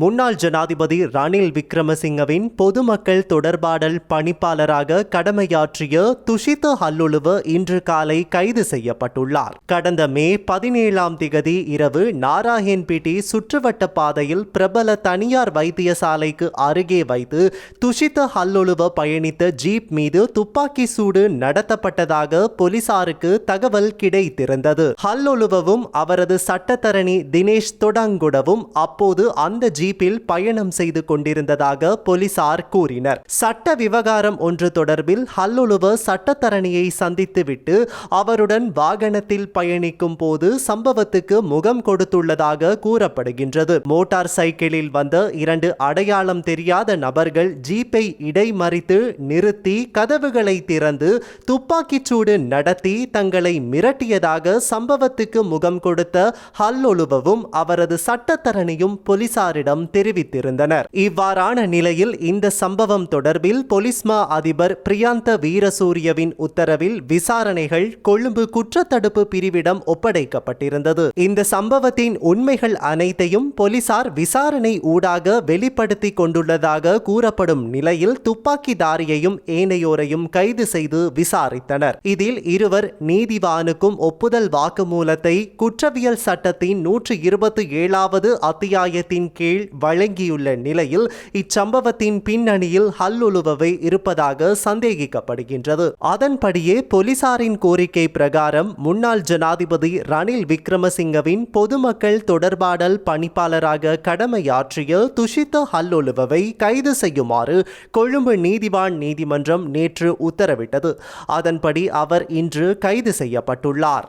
முன்னாள் ஜனாதிபதி ரணில் விக்ரமசிங்கவின் பொதுமக்கள் தொடர்பாடல் பணிப்பாளராக கடமையாற்றிய துஷித ஹல்லுலுவ இன்று காலை கைது செய்யப்பட்டுள்ளார். கடந்த மே பதினேழாம் திகதி இரவு நாராயண்பிட்டி சுற்றுவட்ட பாதையில் பிரபல தனியார் வைத்தியசாலைக்கு அருகே வைத்து துஷித ஹல்லுலுவ பயணித்த ஜீப் மீது துப்பாக்கி சூடு நடத்தப்பட்டதாக போலீசாருக்கு தகவல் கிடைத்திருந்தது. ஹல்லுலுவும் அவரது சட்டத்தரணி தினேஷ் தொடங்குடவும் அப்போது அந்த ஜீப் ஜீப்பில் பயணம் செய்து கொண்டிருந்ததாக போலீசார் கூறினர். சட்ட விவகாரம் ஒன்று தொடர்பில் ஹல்லுலுவ சட்டத்தரணியை சந்தித்துவிட்டு அவருடன் வாகனத்தில் பயணிக்கும் போது சம்பவத்துக்கு முகம் கொடுத்துள்ளதாக கூறப்படுகின்றது. மோட்டார் சைக்கிளில் வந்த இரண்டு அடையாளம் தெரியாத நபர்கள் ஜீப்பை இடைமறித்து நிறுத்தி கதவுகளை திறந்து துப்பாக்கிச்சூடு நடத்தி தங்களை மிரட்டியதாக சம்பவத்துக்கு முகம் கொடுத்த ஹல்லொழுவவும் அவரது சட்டத்தரணியும் போலீசாரிடம் தெரிவித்திருந்தனர். இவ்வாறான நிலையில் இந்த சம்பவம் தொடர்பில் பொலிஸ்மா அதிபர் பிரியாந்த வீரசூரியவின் உத்தரவில் விசாரணைகள் கொழும்பு குற்றத்தடுப்பு பிரிவிடம் ஒப்படைக்கப்பட்டிருந்தது. இந்த சம்பவத்தின் உண்மைகள் அனைத்தையும் போலீசார் விசாரணை ஊடாக வெளிப்படுத்தி கொண்டுள்ளதாக கூறப்படும் நிலையில் துப்பாக்கிதாரியையும் ஏனையோரையும் கைது செய்து விசாரித்தனர். இதில் இருவர் நீதிவானுக்கும் ஒப்புதல் வாக்குமூலத்தை குற்றவியல் சட்டத்தின் நூற்று இருபத்தி ஏழாவது அத்தியாயத்தின் கீழ் வழங்கியுள்ள நிலையில் இச்சம்பவத்தின் பின்னணியில் ஹல்லுலுவை இருப்பதாக சந்தேகிக்கப்படுகின்றது. அதன்படியே போலீசாரின் கோரிக்கை பிரகாரம் முன்னாள் ஜனாதிபதி ரணில் விக்ரமசிங்கவின் பொதுமக்கள் தொடர்பாடல் பணிப்பாளராக கடமையாற்றிய துஷித ஹல்லுலுவை கைது செய்யுமாறு கொழும்பு நீதிவான் நீதிமன்றம் நேற்று உத்தரவிட்டது. அதன்படி அவர் இன்று கைது செய்யப்பட்டுள்ளார்.